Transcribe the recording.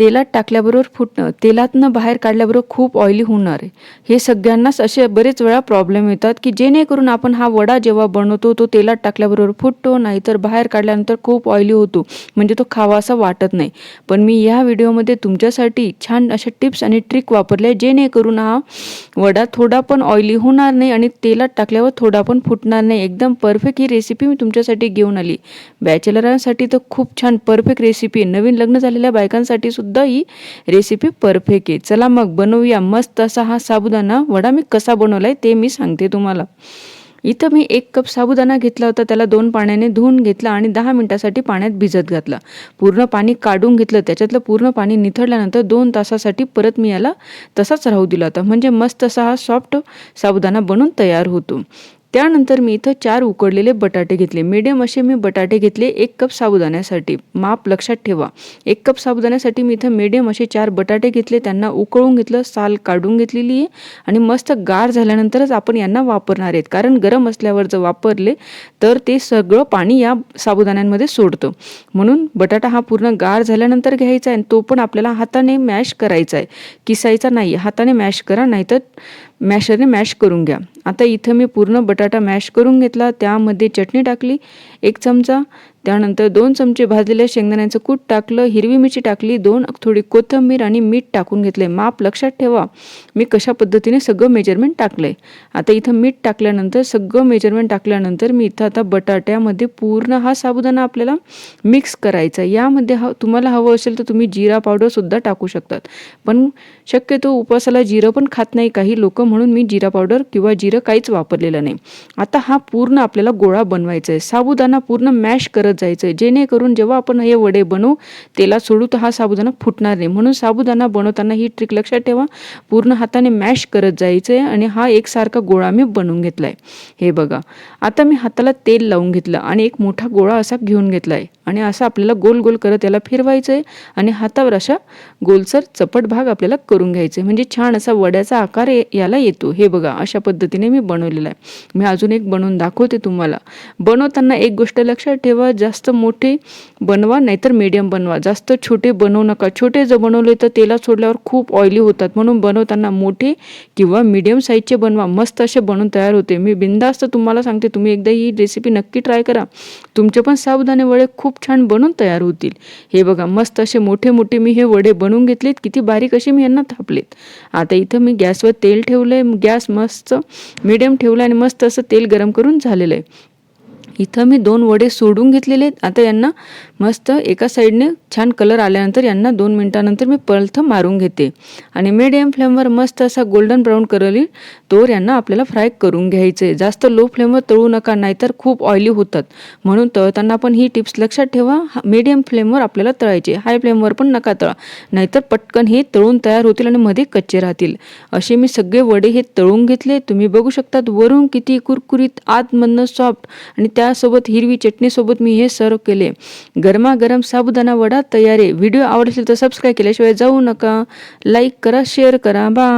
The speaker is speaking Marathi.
तेलात टाकल्याबरोबर फुटणं तेलातनं बाहेर काढल्याबरोबर खूप ऑइली होणार आहे. हे सगळ्यांनाच असे बरेच वेळा प्रॉब्लेम येतात की जेणेकरून आपण हा वडा जेव्हा बनवतो तो तेलात टाकल्याबरोबर फुटतो नाहीतर बाहेर काढल्यानंतर खूप ऑइली होतो म्हणजे तो खावा असा वाटत नाही. पण मी या व्हिडिओमध्ये तुमच्यासाठी छान अशा टिप्स आणि ट्रिक वापरल्या जेणेकरून हा वडा थोडा पण ऑइली होणार नाही आणि तेलात टाकल्यावर थोडा पण फुटणार नाही. एकदम परफेक्ट ही रेसिपी मी तुमच्यासाठी घेऊन आली. बॅचलरांसाठी तर खूप छान परफेक्ट रेसिपी नवीन लग्न झालेल्या बायकांसाठी सुद्धा ही रेसिपी परफेक्ट आहे. चला मग बनवूया. मस्त असा हा साबुदाणा. वडा मी कसा बनवलाय ते मी सांगते तुम्हाला. इथं मी एक कप साबुदाणा घेतला होता. त्याला दोन पाण्याने धुवून घेतला आणि दहा मिनिटासाठी पाण्यात भिजत घातला. पूर्ण पाणी काढून घेतलं. त्याच्यातलं पूर्ण पाणी निथळल्यानंतर दोन तासासाठी परत मी याला तसाच राहू दिला होता. म्हणजे मस्त असा हा सॉफ्ट साबुदाणा बनून तयार होतो. त्यानंतर मी इथं चार उकडलेले बटाटे घेतले. मीडियम असे मी बटाटे घेतले एक कप साबुदाण्यासाठी. माप लक्षात ठेवा. एक कप साबुदाण्यासाठी मी इथं मीडियम असे चार बटाटे घेतले. त्यांना उकळून घेतलं साल काढून घेतलेली आहे. आणि मस्त गार झाल्यानंतरच आपण यांना वापरणार आहेत. कारण गरम असल्यावर जर वापरले तर ते सगळं पाणी या साबुदाण्यांमध्ये सोडतं. म्हणून बटाटा हा पूर्ण गार झाल्यानंतर घ्यायचा आहे आणि तो पण आपल्याला हाताने मॅश करायचा आहे. किसायचा नाही. हाताने मॅश करा नाहीतर मॅशरने मॅश करून घ्या. आता इथं मी पूर्ण बटाटा मॅश करून घेतला त्यामध्ये चटणी टाकली एक चमचा त्यानंतर दोन चमचे भाजलेल्या शेंगदाण्याचं कूट टाकलं हिरवी मिरची टाकली दोन थोडी कोथिंबीर आणि मीठ टाकून घेतले. माप लक्षात ठेवा मी कशा पद्धतीने सगळं मेजरमेंट टाकलं आहे आता इथं मीठ टाकल्यानंतर सगळं मेजरमेंट टाकल्यानंतर मी इथं आता बटाट्यामध्ये पूर्ण हा साबुदाणा आपल्याला मिक्स करायचा यामध्ये हा तुम्हाला हवं असेल तर तुम्ही जिरा पावडरसुद्धा टाकू शकतात. पण शक्यतो उपवासाला जिरं पण खात नाही काही लोक म्हणून मी जिरा पावडर किंवा जिरं काहीच वापरलेलं नाही. आता हा पूर्ण आपल्याला गोळा बनवायचा आहे. साबुदाणा पूर्ण मॅश करत जायचं आहे जेणेकरून जेव्हा आपण हे वडे बनवू तेला सोडू तर हा साबुदाणा फुटणार नाही. म्हणून साबुदाणा बनवताना ही ट्रिक लक्षात ठेवा. पूर्ण हाताने मॅश करत जायचं आहे आणि हा एकसारखा गोळा मी बनवून घेतला आहे हे बघा. आता मी हाताला तेल लावून घेतलं आणि एक मोठा गोळा असा घेऊन घेतला आहे आणि असं आपल्याला गोल गोल करत याला फिरवायचं आहे आणि हातावर अशा गोलसर चपट भाग आपल्याला करून घ्यायचे म्हणजे छान असा वड्याचा आकार याला येतो. हे बघा अशा पद्धतीने मी बनवलेला आहे. मी अजून एक बनवून दाखवते तुम्हाला. बनवताना एक गोष्ट लक्षात ठेवा जास्त मोठे बनवा नाहीतर मीडियम बनवा. जास्त छोटे बनवू नका. छोटे जर बनवले तर तेलात सोडल्यावर खूप ऑइली होतात. म्हणून बनवताना मोठे किंवा मीडियम साईजचे बनवा. मस्त असे बनवून तयार होते. मी बिंदास्त तुम्हाला सांगते तुम्ही एकदा ही रेसिपी नक्की ट्राय करा. तुमचे पण साबुदाणे वडे खूप छान बनून तयार होतील. हे बघा मस्त असे मोठे मोठे मी हे वडे बनवून घेतलेत. किती बारीक असे मी यांना थापलेत. आता इथं मी गॅसवर तेल ठेवलं आहे गॅस मस्त मीडियम ठेवलं आणि मस्त असं तेल गरम करून झालेलं आहे. इथं मी दोन वडे सोडून घेतलेले आहेत. आता यांना मस्त एका साईडने छान कलर आल्यानंतर यांना दोन मिनटानंतर मी परत मारून घेते. आणि मिडियम फ्लेमवर मस्त असा गोल्डन ब्राऊन कलर तोर यांना आपल्याला फ्राय करून घ्यायचं. आहे जास्त लो फ्लेमवर तळू नका नाहीतर खूप ऑइली होतात. म्हणून तळताना पण ही टिप्स लक्षात ठेवा. मीडियम फ्लेमवर आपल्याला तळायचे. हाय फ्लेमवर पण नका तळा. नाहीतर पटकन हे तळून तयार होतील आणि मध्ये कच्चे राहतील. असे मी सगळे वडे हे तळून घेतले. तुम्ही बघू शकतात वरून किती कुरकुरीत आतमधनं सॉफ्ट आणि त्यासोबत हिरवी चटणीसोबत मी हे सर्व केले. गरमागरम साबुदाणा वडा तयार. आहे व्हिडिओ आवडला असेल तर सबस्क्राईब केल्याशिवाय जाऊ नका. लाईक करा शेअर करा. बा